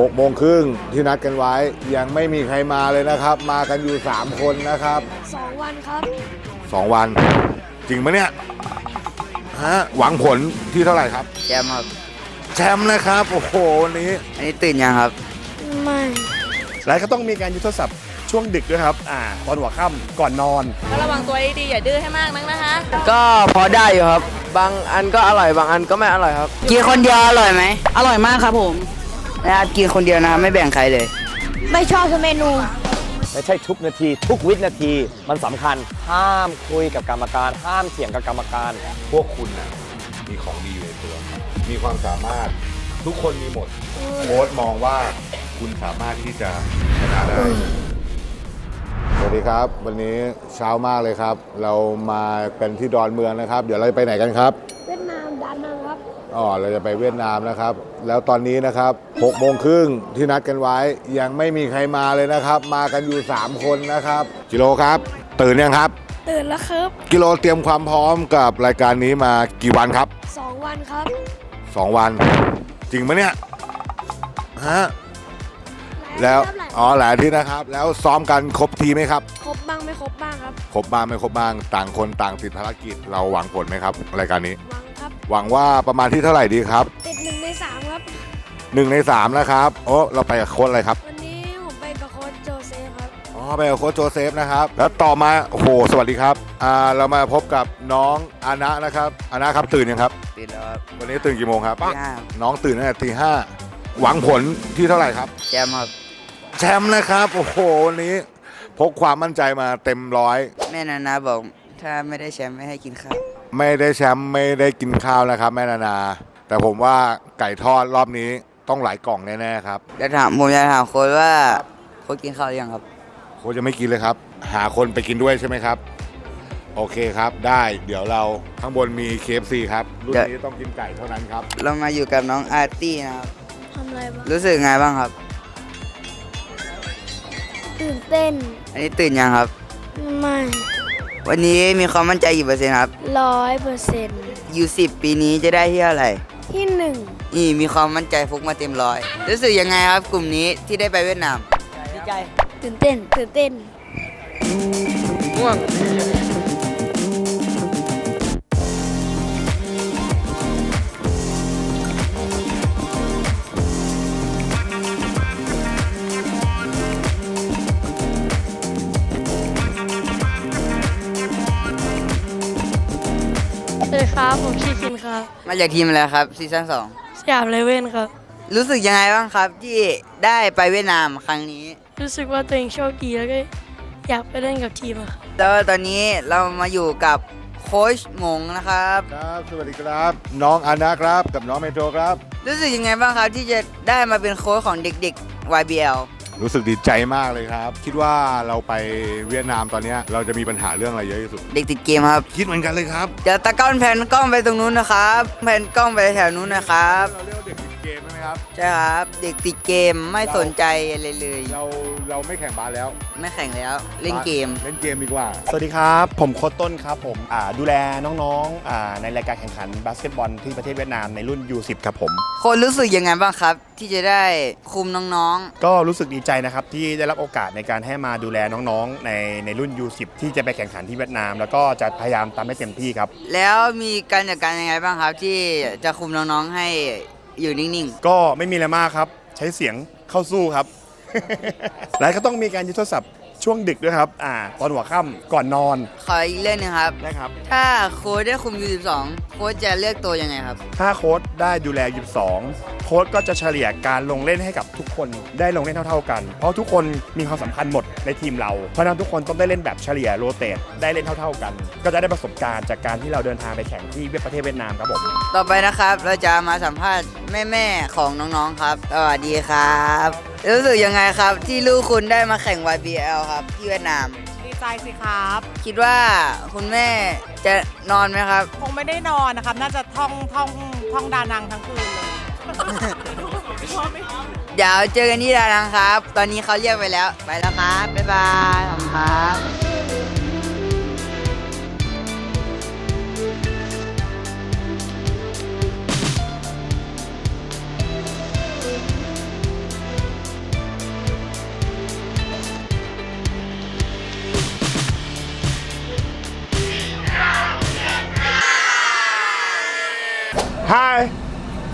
6โมงครึ่งที่นัดกันไว้ยังไม่มีใครมาเลยนะครับ มากันอยู่ 3 คนนะครับ สองวันครับ2 วัน จริงไหมเนี่ยฮะหวังผลที่เท่าไหร่ครับแชมป์ครับ แชมป์นะครับ โอ้โหวันนี้ อันนี้ตื่นยังครับ ไม่และก็ต้องมีการยุทธศาสตร์ช่วงดึกด้วยครับอ่าตอนหัวค่ำก่อนนอน ก็ระวังตัวให้ดีอย่าดื้อให้มากนักนะคะ ก็พอได้อยู่ครับ บางอันก็อร่อยบางอันก็ไม่อร่อยครับ กินคนเดียวอร่อยไหม อร่อยมากครับผม นะครับกินคนเดียวนะครับไม่แบ่งใครเลย ไม่ชอบทุกเมนู ไม่ใช่ทุกนาที ทุกวินาทีมันสำคัญ ห้ามคุยกับกรรมการ ห้ามเถียงกับกรรมการ พวกคุณนะมีของดีอยู่ในตัว มีความสามารถทุกคนมีหมดโค้ชมองว่าคุณสามารถที่จะชนะได้ สวัสดีครับ วันนี้เช้ามากเลยครับ เรามาเป็นที่ดอนเมืองนะครับ เดี๋ยวเราจะไปไหนกันครับ เวียดนามดานังครับ อ๋อเราจะไปเวียดนามนะครับ แล้วตอนนี้นะครับ6โมงครึ่งที่นัดกันไว้ยังไม่มีใครมาเลยนะครับ มากันอยู่ 3 คนนะครับ กิโลครับ ตื่นยังครับ ตื่นแล้วครับ กิโลเตรียมความพร้อมกับรายการนี้มากี่วันครับสองวันครับ 2 วัน จริงไหมเนี่ยฮะหายแล้วครับหายอ๋อหลายอาที่นะครับ แล้วซ้อมกันครบทีไหมครับครบบ้างไม่ครบบ้างครับครบบ้างไม่ครบบ้าง ต่างคนต่างติดภารกิจเราหวังผลไหมครับ รายการนี้หวังครับ หวังว่าประมาณที่เท่าไหร่ดีครับติดหนึ่งในสามครับ1ใน3นะครับ โอ้เราไปกับโค้ชอะไรครับ วันนี้ผมไปกับโค้ชโจเซฟครับ อ๋อไปกับโค้ชโจเซฟนะครับ แล้วต่อมาโอ้โหสวัสดีครับอ่าเรามาพบกับน้องอานะนะครับอานะครับตื่นยังครับตื่นแล้วครับวันนี้ตื่นกี่โมงครับตีห้าน้องตื่นตั้งแต่ตีห้าหวังผลที่เท่าไหร่ครับแชมป์ครับแชมป์นะครับ โอ้โหวันนี้ พกความมั่นใจมาเต็มร้อย แม่นานาบอก ถ้าไม่ได้แชมป์ไม่ให้กินข้าว ไม่ได้แชมป์ไม่ได้กินข้าวนะครับแม่นานา แต่ผมว่าไก่ทอดรอบนี้ต้องหลายกล่องแน่ๆครับ จะถามผมจะถามโค้ชว่าโค้ชกินข้าวหรือยังครับ โค้ชจะไม่กินเลยครับ หาคนไปกินด้วยใช่ไหมครับ โอเคครับได้เดี๋ยวเราข้างบนมี KFC ครับรุ่นเดี๋ยวนี้ต้องกินไก่เท่านั้นครับ เรามาอยู่กับน้องอาร์ตี้นะครับ ทำอะไรบ้างรู้สึกไงบ้างครับ ตื่นเต้น อันนี้ตื่นยังครับ ไม่ วันนี้มีความมั่นใจกี่เปอร์เซ็นต์ครับร้อยเปอร์เซ็นต์ยูสิบปีนี้จะได้ที่เท่าไหร่ที่หนึ่งนี่มีความมั่นใจฟุกมาเต็มร้อยรู้สึกยังไงครับกลุ่มนี้ที่ได้ไปเวียดนามตื่นเต้นตื่นเต้นง่วง สวัสดีครับ ผมชีคินครับมาจากทีมอะไรครับซีซั่นสองสยามเลเว่นครับ รู้สึกยังไงบ้างครับ ที่ได้ไปเวียดนามครั้งนี้ รู้สึกว่าตัวเองโชคดีแล้วก็อยากไปเล่นกับทีมอะครับแล้วตอนนี้เรามาอยู่กับโค้ชหมงนะครับ ครับ สวัสดีครับ น้องอานะครับ กับน้องเมโทรครับ รู้สึกยังไงบ้างครับที่จะได้มาเป็นโค้ชของเด็กๆ YBL รู้สึกดีใจมากเลยครับ คิดว่าเราไปเวียดนามตอนเนี้ยเราจะมีปัญหาเรื่องอะไรเยอะที่สุด เด็กติดเกมครับ คิดเหมือนกันเลยครับ เดี๋ยวตะก้อนแผ่นกล้องไปตรงนู้นนะครับ แผ่นกล้องไปแถวนู้นนะครับ เราเรียกว่า เด็กติดเกมใช่ไหมครับ ใช่ครับเด็กติดเกมไม่สนใจอะไรเลย เราเราไม่แข่งบาสแล้ว ไม่แข่งแล้วเล่นเกม เล่นเกมดีกว่า สวัสดีครับ ผมโค้ชต้นครับผมอ่าดูแลน้องๆอ่าในรายการแข่งขันบาสเกตบอลที่ประเทศเวียดนามในรุ่น U10 ครับผมคนรู้สึกยังไงบ้างครับ ที่จะได้คุมน้องก็รู้สึกดีใจนะครับที่ได้รับโอกาสในการให้มาดูแลน้องๆในในรุ่น U10 ที่จะไปแข่งขันที่เวียดนาม แล้วก็จะพยายามทำให้เต็มที่ครับ ๆ แล้วมีการจัดการยังไงบ้างครับ ที่จะคุมน้องๆให้ อยู่นิ่งก็ไม่มีอะไรมากครับ ใช้เสียงเข้าสู้ครับ และก็ต้องมีการยุทรศัพท์ ช่วงดึกด้วยครับอ่าตอนหัวค่ำก่อนนอนๆขออีกเรื่องหนึงครับ นะครับ ถ้าโค้ชได้คุม U12 โค้ชจะเลือกตัวยังไงครับ ถ้าโค้ชได้ดูแล 22 โค้ชก็จะเฉลี่ยการลงเล่นให้กับทุกคนได้ลงเล่นเท่า ๆกัน เพราะทุกคนมีความสำคัญหมดในทีมเรา เพราะฉะนั้นทุกคนต้องได้เล่นแบบเฉลี่ยโรเตทได้เล่นเท่า ๆกัน ก็จะได้ประสบการณ์จากการที่เราเดินทางไปแข่งที่ประเทศเวียดนามครับผม ต่อไปนะครับ เราจะมาสัมภาษณ์แม่ ๆ ของน้อง ๆ ครับ สวัสดีครับ รู้สึกยังไงครับ ที่ลูกคุณได้มาแข่ง YBL ครับ ที่เวียดนาม ดีใจสิครับ คิดว่าคุณแม่จะนอนไหมครับ คงไม่ได้นอนนะครับ น่าจะท่องท่องท่องดานังทั้งคืนเลยเดี๋ยวเจอกันที่ดานังครับ ตอนนี้เขาเรียกไปแล้ว ไปแล้วครับ บ๊ายบายขอบคุณครับ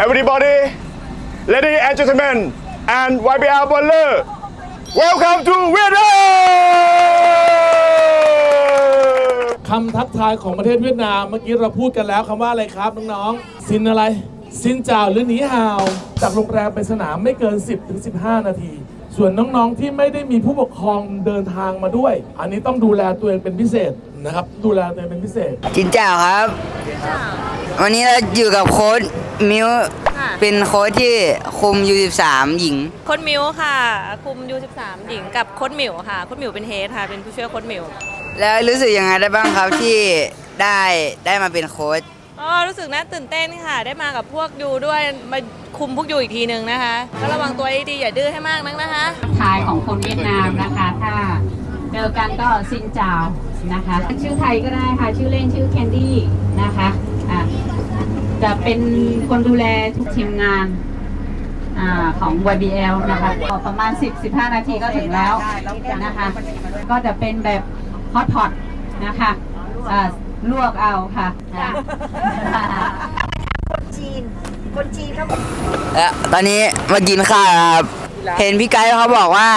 everybody ladies and gentlemen and YBL baller welcome to Vietnam คำทักทายของประเทศเวียดนามเมื่อกี้เราพูดกันแล้วคำว่าอะไรครับน้องๆซินอะไรซินจ่าวหรือหนีฮาวจากโรงแรมไปสนามไม่เกิน 10ถึง15 นาที ส่วนน้องๆที่ไม่ได้มีผู้ปกครองเดินทางมาด้วย อันนี้ต้องดูแลตัวเองเป็นพิเศษนะครับ ดูแลตัวเองเป็นพิเศษจินจ่าวครับ วันนี้เราอยู่กับโค้ชมิวเป็นโค้ชที่คุม U13 หญิง โค้ดมิวค่ะ คุม U13 หญิงกับโค้ดมิวค่ะโค้ดมิวเป็นเฮดค่ะ เป็นผู้ช่วยโค้ดมิว แล้วรู้สึกยังไงได้บ้างครับที่ได้ได้มาเป็นโค้ชก็รู้สึกน่าตื่นเต้นค่ะ ได้มากับพวกยูด้วย มาคุมพวกยูอีกทีหนึ่งนะคะ ก็ระวังตัวให้ดีอย่าดื้อให้มากนักนะคะทายของคนเวียดนามนะคะ ถ้าเจอกันก็ซินจาวนะคะ ชื่อไทยก็ได้ค่ะ ชื่อเล่นชื่อแคนดี้นะคะอะ จะเป็นคนดูแลทุกทีมงานอาของ YBL นะคะก็ประมาณ 10-15 นาทีก็ถึงแล้วนะคะ ก็จะเป็นแบบฮอตพอตนะคะอ่าลวกเอาค่ะนะและตอนนี้มากินข้าวครับ เห็นพี่ไกด์เขาบอกว่า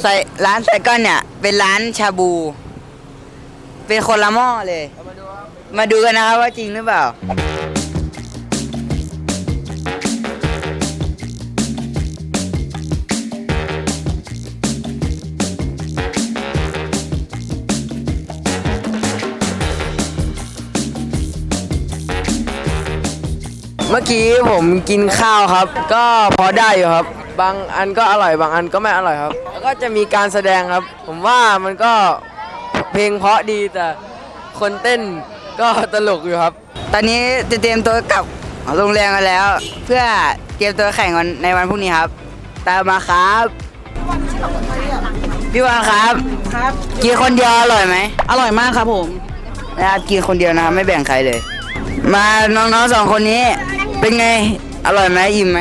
ใส่ร้านไซก้อนเนี่ย เป็นร้านชาบู เป็นคนละหม้อเลย มาดูกันนะครับว่าจริงหรือเปล่า เมื่อกี้ผมกินข้าวครับ ก็พอได้อยู่ครับ บางอันก็อร่อยบางอันก็ไม่อร่อยครับ แล้วก็จะมีการแสดงครับ ผมว่ามันก็เพลงเพราะดีแต่คนเต้น ก็ตลกอยู่ครับ ตอนนี้จะเตรียมตัวกลับโรงแรมกันแล้ว เพื่อเตรียมตัวแข่งวันในวันพรุ่งนี้ครับ ตามมาครับพี่วันครับครับกินคนเดียวอร่อยไหมอร่อยมากครับผมนะครับกินคนเดียวนะครับไม่แบ่งใครเลย มาน้องๆสองคนนี้ เป็นไงอร่อยไหมอิ่มไหม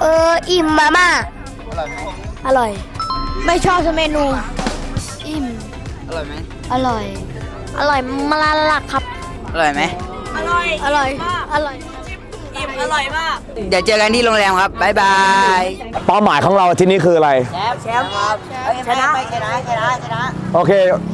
เอออิ่มมาม่าอร่อย ไม่ชอบเมนู อิ่มอร่อยไหมอร่อย อร่อยมาลาลักครับ อร่อยไหม อร่อยอร่อยอร่อย อิ่มอร่อยมาก เดี๋ยวเจอกันที่โรงแรมครับ บ๊ายบาย เป้าหมายของเราที่นี่คืออะไร แชมป์ครับชนะไปชนะชนะชนะโอเค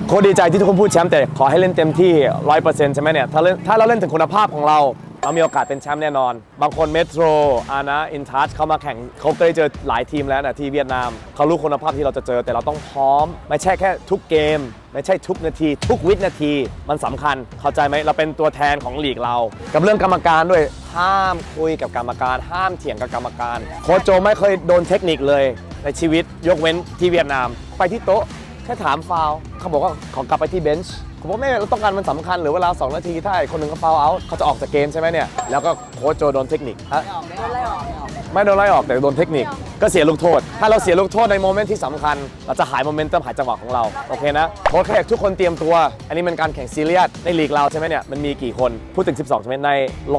โคตรดีใจที่ทุกคนพูดแชมป์แต่ขอให้เล่นเต็มที่100%ใช่ไหมเนี่ย ถ้าเล่นถ้าเราเล่นถึงคุณภาพของเรา เรามีโอกาสเป็นแชมป์แน่นอน บางคนเมโทรอานะอินทัชเขามาแข่งเขาเคยเจอหลายทีมแล้วนะที่เวียดนาม เขารู้คุณภาพที่เราจะเจอแต่เราต้องพร้อม ไม่ใช่แค่ทุกเกม ไม่ใช่ทุกนาที ทุกวินาทีมันสำคัญ เข้าใจไหมเราเป็นตัวแทนของลีกเรา กับเรื่องกรรมการด้วยห้ามคุยกับกรรมการ ห้ามเถียงกับกรรมการ โค้ชโจไม่เคยโดนเทคนิคเลย ในชีวิตยกเว้นที่เวียดนาม ไปที่โต๊ะแค่ถามฟาวล์เขาบอกว่าขอกลับไปที่เบนช์ผมบอกไม่เราต้องการมันสำคัญหรือเวลา 2 นาทีถ้าไอ้คนหนึ่งเขาฟาวล์เอาท์เขาจะออกจากเกมใช่ไหมเนี่ยแล้วก็โค้ชโจโดนเทคนิคฮะไม่โดนไล่ออกแต่โดนเทคนิค ก็เสียลูกโทษ ถ้าเราเสียลูกโทษในโมเมนต์ที่สำคัญ เราจะหายโมเมนตัมหายจังหวะของเรา โอเคนะโค้ชแขกทุกคนเตรียมตัว อันนี้มันการแข่งซีเรียส ในลีกเราใช่ไหมเนี่ย มันมีกี่คน พูดถึง 12ใช่ไหมใน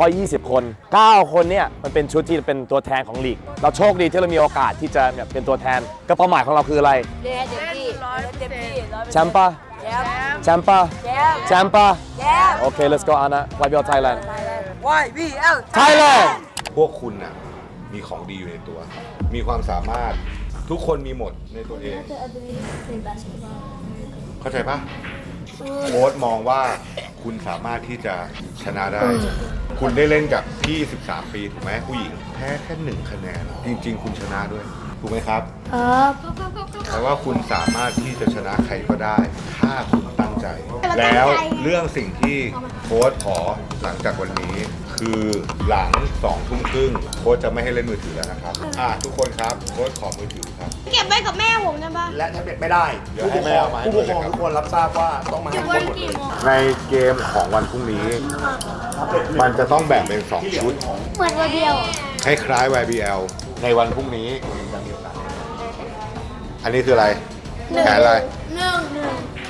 120 คน 9 คนเนี่ย มันเป็นชุดที่เป็นตัวแทนของลีก เราโชคดีที่เรามีโอกาสที่จะเนี่ยเป็นตัวแทน ก็เป้าหมายของเราคืออะไรแชมป์ปะแชมป์ปะแชมป์ปะโอเค let's go Anna YBL Thailand YBL Thailand พวกคุณน่ะมีของดีอยู่ในตัว มีความสามารถทุกคนมีหมดในตัวเองเข้าใจปะโค้ดมองว่าคุณสามารถที่จะชนะได้ คุณได้เล่นกับพี่ 13 ปี ถูกไหมผู้หญิง แพ้แค่หนึ่งคะแนน จริง ๆ คุณชนะด้วย ถูกไหมครับ ครับแต่ว่าคุณสามารถที่จะชนะใครก็ได้ ถ้าคุณตั้งใจ แล้วเรื่องสิ่งที่โค้ชขอหลังจากวันนี้ คือหลังสองทุ่มครึ่งโค้ชจะไม่ให้เล่นมือถือแล้วนะครับ อะทุกคนครับโค้ชขอมือถือครับ เก็บไว้กับแม่ผมนะบ้าและแท็บเล็ตไม่ได้เดี๋ยวให้แม่เอามาให้ผู้ปกครองด้วยนะครับทุกคนรับทราบว่าต้องมาให้ครบหมดเลยในเกมของวันพรุ่งนี้ มันจะต้องแบ่งเป็น2ชุด เหมือนวันเดียวคล้ายๆ YBL ในวันพรุ่งนี้ อันนี้คืออะไรแผนอะไร หนึ่ง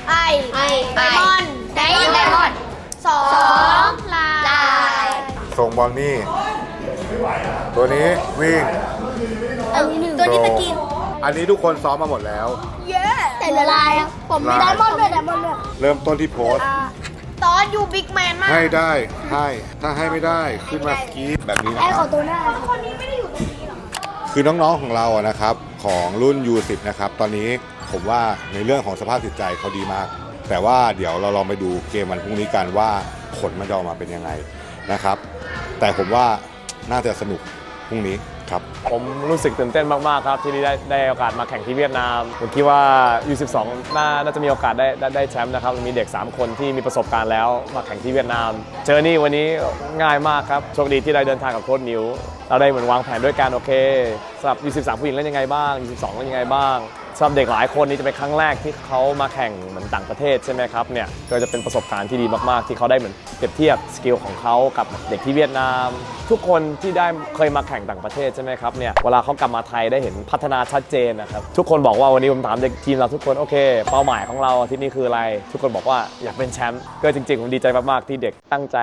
ไอไอไดมอนไดไดมอนสองลาย ส่งบอลนี่ ตัวนี้วิ่ง ตัวนี้สกิน อันนี้ทุกคนซ้อมมาหมดแล้วแต่ละลายอะผมมีไดมอนด์ด้วยไดมอนด์ด้วยเริ่มต้นที่โพสต์ตอนสอยู่บิ๊กแมนมากให้ได้ให้ถ้าให้ไม่ได้ขึ้นมาสกีแบบนี้นะไอ้คขรัอบตัวหน้าคนนี้ไม่ได้อยู่ตรงนี้หรอ คือน้องๆของเราอะนะครับของรุ่น U10 นะครับตอนนี้ผมว่าในเรื่องของสภาพจิตใจเขาดีมาก แต่ว่าเดี๋ยวเราลองไปดูเกมวันพรุ่งนี้กันว่าผลมันจะออกมาเป็นยังไงนะครับ แต่ผมว่าน่าจะสนุกพรุ่งนี้ ครับ ผมรู้สึกตื่นเต้นมาก ๆ ครับ ที่ได้ได้โอกาสมาแข่งที่เวียดนาม ผมคิดว่า U12 น่าน่าจะมีโอกาสได้ได้ได้แชมป์นะครับมีเด็ก 3 คนที่มีประสบการณ์แล้วมาแข่งที่เวียดนาม เจอนี่วันนี้ง่ายมากครับโชคดีที่ได้เดินทางกับโค้ชนิวเราได้เหมือนวางแผนด้วยกันโอเคสำหรับ U13 ผู้หญิงเล่นยังไงบ้าง U12 เล่นยังไงบ้าง สำหรับเด็กหลายคนนี่จะเป็นครั้งแรกที่เขามาแข่งเหมือนต่างประเทศใช่ไหมครับเนี่ยก็จะเป็นประสบการณ์ที่ดีมากๆ ที่เขาได้เหมือนเปรียบเทียบสกิลของเขากับเด็กที่เวียดนาม ทุกคนที่ได้เคยมาแข่งต่างประเทศใช่ไหมครับเนี่ยเวลาเขากลับมาไทยได้เห็นพัฒนาชัดเจนนะครับทุกคนบอกว่าวันนี้ผมถามเด็กทีมเราทุกคนโอเค เป้าหมายของเราอาที่นี่คืออะไร ทุกคนบอกว่าอยากเป็นแชมป์ก็จริงๆผมดีใจมากๆที่เด็กตั้งใจ